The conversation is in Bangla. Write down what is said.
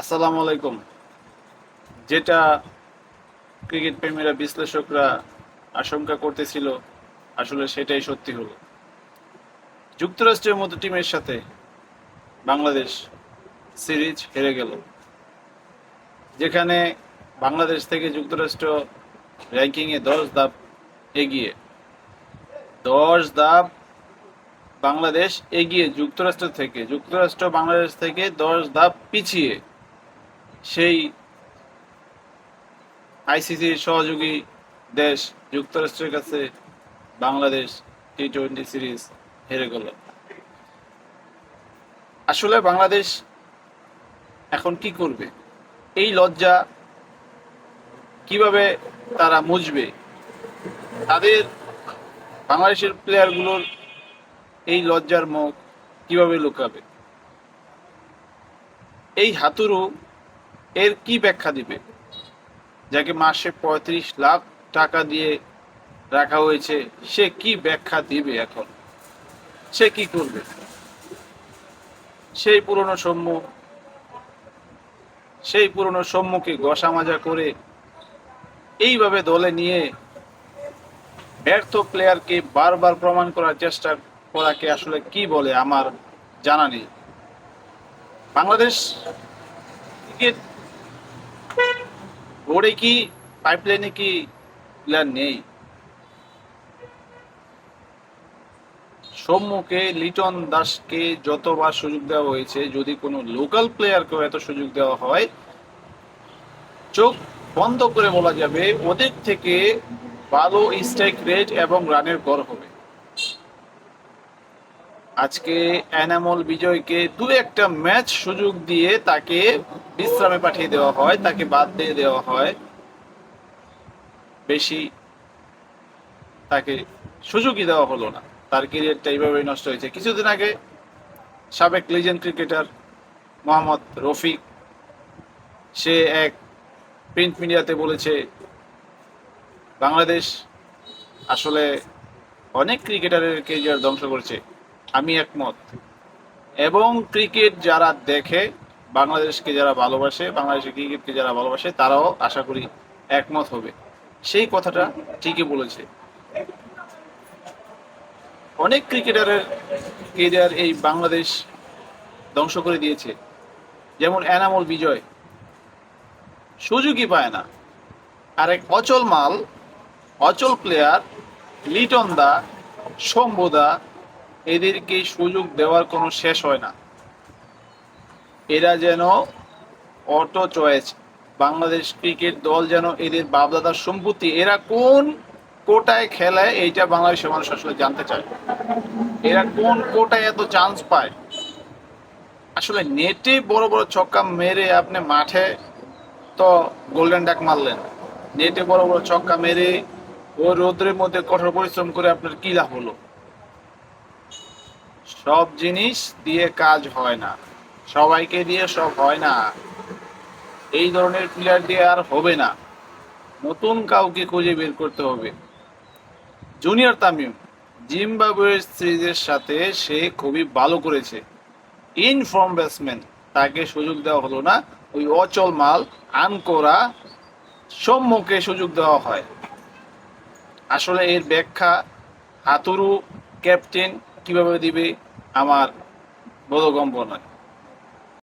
আসসালামু আলাইকুম। যেটা ক্রিকেট প্রেমীরা, বিশ্লেষকরা আশঙ্কা করতেছিল, আসলে সেটাই সত্যি হলো। যুক্তরাষ্ট্রের মতো টিমের সাথে বাংলাদেশ সিরিজ হেরে গেল। যেখানে বাংলাদেশ থেকে যুক্তরাষ্ট্র র্যাঙ্কিংয়ে দশ ধাপ এগিয়ে। দশ ধাপ বাংলাদেশ এগিয়ে যুক্তরাষ্ট্র থেকে, যুক্তরাষ্ট্র বাংলাদেশ থেকে দশ ধাপ পিছিয়ে। সেই আইসিসির সহযোগী দেশ যুক্তরাষ্ট্রের কাছে বাংলাদেশ টি টোয়েন্টি সিরিজ হেরে গেল। আসলে বাংলাদেশ এখন কি করবে? এই লজ্জা কীভাবে তারা মুজবে তাদের বাংলাদেশের প্লেয়ারগুলোর এই লজ্জার মুখ কীভাবে লুকাবে? এই হাতুরু এর কি ব্যাখ্যা দিবে? যাকে মাসে পঁয়ত্রিশ লাখ টাকা দিয়ে রাখা হয়েছে, সে কি ব্যাখ্যা দিবে এখন? সে কি করবে? সেই পুরনো সম্মুখ সেই পুরনো সম্মুখে গসা মাজা করে এইভাবে দলে নিয়ে ব্যর্থ প্লেয়ারকে বারবার প্রমাণ করার চেষ্টা করাকে আসলে কি বলে আমার জানা নেই। বাংলাদেশ ক্রিকেট বোর্ডে কি পাইপলাইনে কি প্ল্যান নেই? সম্মুখে লিটন দাসকে যতবার সুযোগ দেওয়া হয়েছে, যদি কোনো লোকাল প্লেয়ারকেও এত সুযোগ দেওয়া হয়, চোখ বন্ধ করে বলা যাবে, ওদের থেকে ভালো স্ট্রাইক রেট এবং রানের গড় হবে। আজকে এনামল বিজয়কে দু একটা ম্যাচ সুযোগ দিয়ে তাকে বিশ্রামে পাঠিয়ে দেওয়া হয়, তাকে বাদ দিয়ে দেওয়া হয়। বেশি তাকে সুযোগই দেওয়া হলো না। তার ক্যারিয়ারটা এইভাবেই নষ্ট হয়েছে। কিছুদিন আগে সাবেক লিজেন্ড ক্রিকেটার মোহাম্মদ রফিক, সে এক প্রিন্ট মিডিয়াতে বলেছে, বাংলাদেশ আসলে অনেক ক্রিকেটারের কেরিয়ার ধ্বংস করেছে। আমি একমত। এবং ক্রিকেট যারা দেখে, বাংলাদেশকে যারা ভালোবাসে, বাংলাদেশের ক্রিকেটকে যারা ভালোবাসে, তারাও আশা করি একমত হবে। সেই কথাটা ঠিকই বলেছে। অনেক ক্রিকেটারের কেরিয়ার এই বাংলাদেশ ধ্বংস করে দিয়েছে। যেমন এনামল বিজয়। সুযোগই পায় না। আর এক অচল মাল, অচল প্লেয়ার লিটন দা শম্ভুদা এদেরকে সুযোগ দেওয়ার কোনো শেষ হয় না। এরা যেন অটো চয়েস, বাংলাদেশ ক্রিকেট দল যেন এদের বাপদাদার সম্পত্তি, এরা কোন কোটায় খেলায় এইটা বাংলাদেশের মানুষ আসলে জানতে চায়। এরা কোন কোটায় এত চান্স পায়? আসলে নেটে বড় বড় ছক্কা মেরে আপনি মাঠে তো গোল্ডেন ডাক মারলেন। নেটে বড় বড় ছক্কা মেরে ও রোদ্রের মধ্যে কঠোর পরিশ্রম করে আপনার কি লাভ হলো? সব জিনিস দিয়ে কাজ হয় না। সবাইকে দিয়ে সব হয় না। এই ধরনের প্লেয়ার দিয়ে আর হবে না। নতুন কাউকে খুঁজে বের করতে হবে। জুনিয়র তামিম জিম্বাবুয়ের সিরিজের সাথে সে খুবই ভালো করেছে। ইনফর্ম ব্যাটসম্যান তাকে সুযোগ দেওয়া হলো না। ওই অচল মাল আনকোরা সম্মুখে সুযোগ দেওয়া হয়। আসলে এর ব্যাখ্যা, হাতুরু ক্যাপ্টেন কীভাবে দিবে? আমার বোধগম্য নয়।